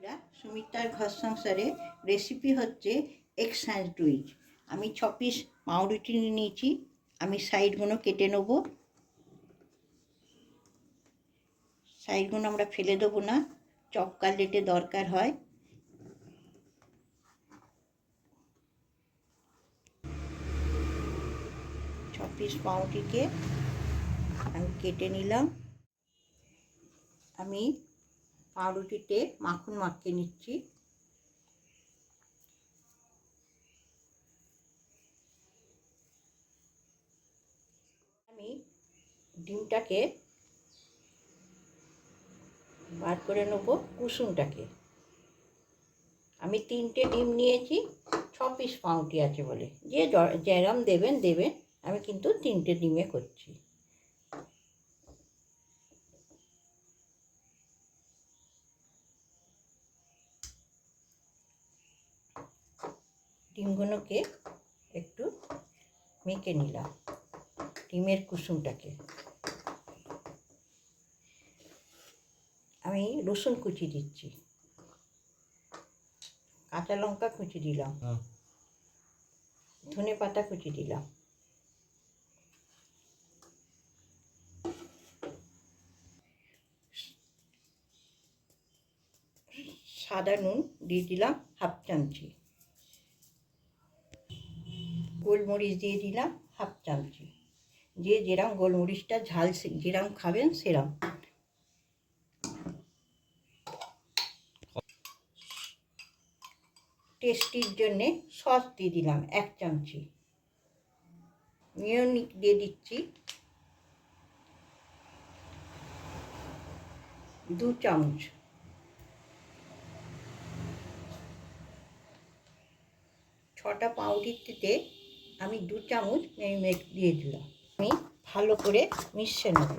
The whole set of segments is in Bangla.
বন্ধুরা, সুমিতার ঘর সংসারে রেসিপি হচ্ছে এগ স্যান্ডউইচ আমি ছ পিস পাউরুটি নিয়ে নিয়েছি, আমি সাইডগুলো কেটে নেব। সাইডগুলো আমরা ফেলে দেবো না চপ কাটলেটে দরকার হয়। ছ পিস পাউরুটিকে আমি কেটে নিলাম। আমি পাউরুটিতে মাখন মাখিয়ে নিচ্ছি। আমি ডিমটাকে বার করে নেব কুসুমটাকে। আমি তিনটে ডিম নিয়েছি, ছ পিস পাউটি আছে বলে। যে যেরম দেবেন দেবেন। আমি কিন্তু তিনটে ডিমে করছি। ডিমগুলোকে একটু মেখে নিলাম ডিমের কুসুমটাকে। আমি রসুন কুচি দিচ্ছি কাঁচা লঙ্কা কুচি দিলাম ধনে পাতা কুচি দিলাম। সাদা নুন দিয়ে দিলাম হাফ চামচি। গোলমরিচ দিয়ে দিলাম হাফ চামচি। যে যেরম গোলমরিচটা ঝাল যেরম খাবেন সেরম। টেস্টির জন্যে সস দিয়ে দিলাম এক চামচি। মিওনিক দিয়ে দিচ্ছি। দু চামচ। ছটা পাউরুটিতে আমি দু চামচ মেরিনেট দিয়ে দিলাম। আমি ভালো করে মিশিয়ে নেব।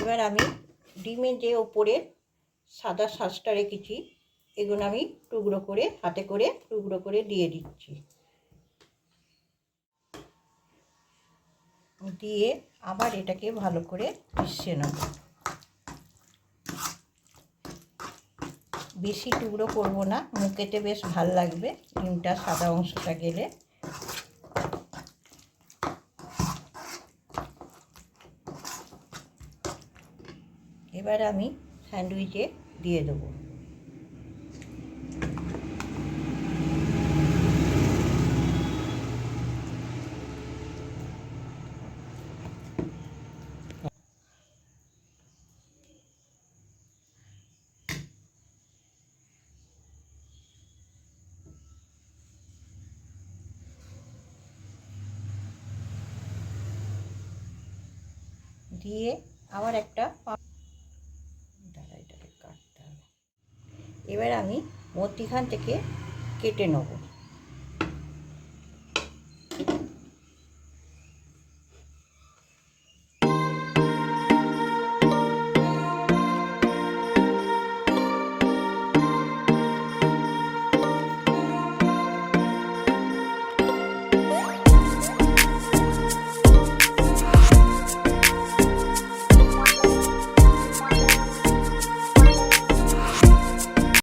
এবার আমি ডিমে যে ওপরে সাদা শাঁসটা রেখেছি, এগুলো আমি টুকরো করে, হাতে করে টুকরো করে দিয়ে দিচ্ছি। দিয়ে আবার এটাকে ভালো করে মিশিয়ে নেব। বেশি টুকরো করব না, মুখেতে বেশ ভালো লাগবে, ডিমটা সাদা অংশটা গেলে। এবার আমি স্যান্ডউইচে দিয়ে দেবো। দিয়ে আবার একটা কাটতে হবে। এবার আমি মধ্যিখান থেকে কেটে নেব।